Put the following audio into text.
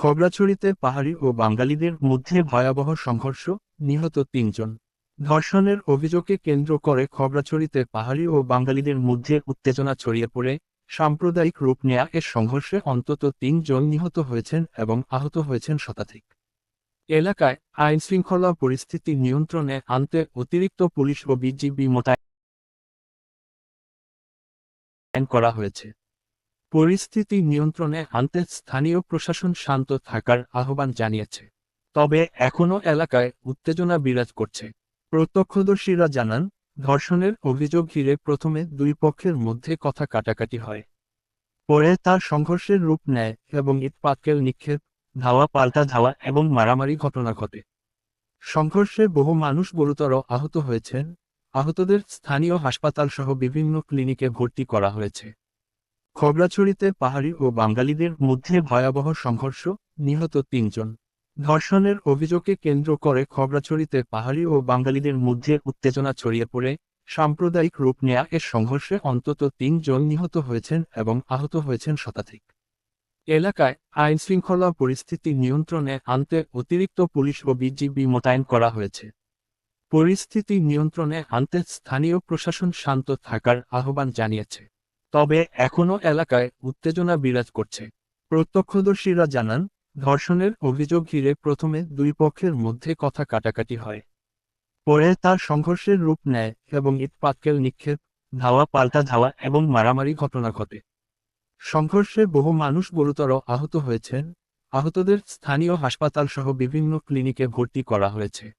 খগড়াছড়িতে পাহাড়ি ও বাঙালিদের মধ্যে ভয়াবহ সংঘর্ষ, নিহত তিনজন। ধর্ষণের অভিযোগকে কেন্দ্র করে খগড়াছড়িতে পাহাড়ি ও বাঙালিদের মধ্যে উত্তেজনা ছড়িয়ে পড়ে। সাম্প্রদায়িক রূপ নেয়া এ সংঘর্ষে অন্তত তিনজন নিহত হয়েছেন এবং আহত হয়েছেন শতাধিক। এলাকায় আইন শৃঙ্খলা পরিস্থিতি নিয়ন্ত্রণে আনতে অতিরিক্ত পুলিশ ও বিজিবি মোতায়েন করা হয়েছে। পরিস্থিতি নিয়ন্ত্রণে আনতে স্থানীয় প্রশাসন শান্ত থাকার আহ্বান জানিয়েছে। তবে এখনও এলাকায় উত্তেজনা বিরাজ করছে। প্রত্যক্ষদর্শীরা জানান, ধর্ষণের অভিযোগ ঘিরে প্রথমে দুই পক্ষের মধ্যে কথা কাটাকাটি হয়। পরে তার সংঘর্ষের রূপ নেয় এবং ইট পাটকেল নিক্ষেপ, ধাওয়া পাল্টা ধাওয়া এবং মারামারি ঘটনা ঘটে। সংঘর্ষে বহু মানুষ গুরুতর আহত হয়েছেন। আহতদের স্থানীয় হাসপাতাল সহ বিভিন্ন ক্লিনিকে ভর্তি করা হয়েছে। খগড়াছড়িতে পাহাড়ি ও বাঙালিদের মধ্যে ভয়াবহ সংঘর্ষ, নিহত তিনজন। ধর্ষণের অভিযোগকে কেন্দ্র করে খগড়াছড়িতে পাহাড়ি ও বাঙালিদের মধ্যে উত্তেজনা ছড়িয়ে পড়ে। সাম্প্রদায়িক রূপ নেয়া এর সংঘর্ষে অন্তত তিনজন নিহত হয়েছেন এবং আহত হয়েছেন শতাধিক। এলাকায় আইন শৃঙ্খলা পরিস্থিতি নিয়ন্ত্রণে আনতে অতিরিক্ত পুলিশ ও বিজিবি মোতায়েন করা হয়েছে। পরিস্থিতি নিয়ন্ত্রণে আনতে স্থানীয় প্রশাসন শান্ত থাকার আহ্বান জানিয়েছে। তবে এখনও এলাকায় উত্তেজনা বিরাজ করছে। প্রত্যক্ষদর্শীরা জানান, ধর্ষণের অভিযোগ ঘিরে প্রথমে দুই পক্ষের মধ্যে কথা কাটাকাটি হয়। পরে তার সংঘর্ষের রূপ নেয় এবং ইটপাটকেল নিক্ষেপ, ধাওয়া পাল্টা ধাওয়া এবং মারামারি ঘটনা ঘটে। সংঘর্ষে বহু মানুষ গুরুতর আহত হয়েছেন। আহতদের স্থানীয় হাসপাতাল সহ বিভিন্ন ক্লিনিকে ভর্তি করা হয়েছে।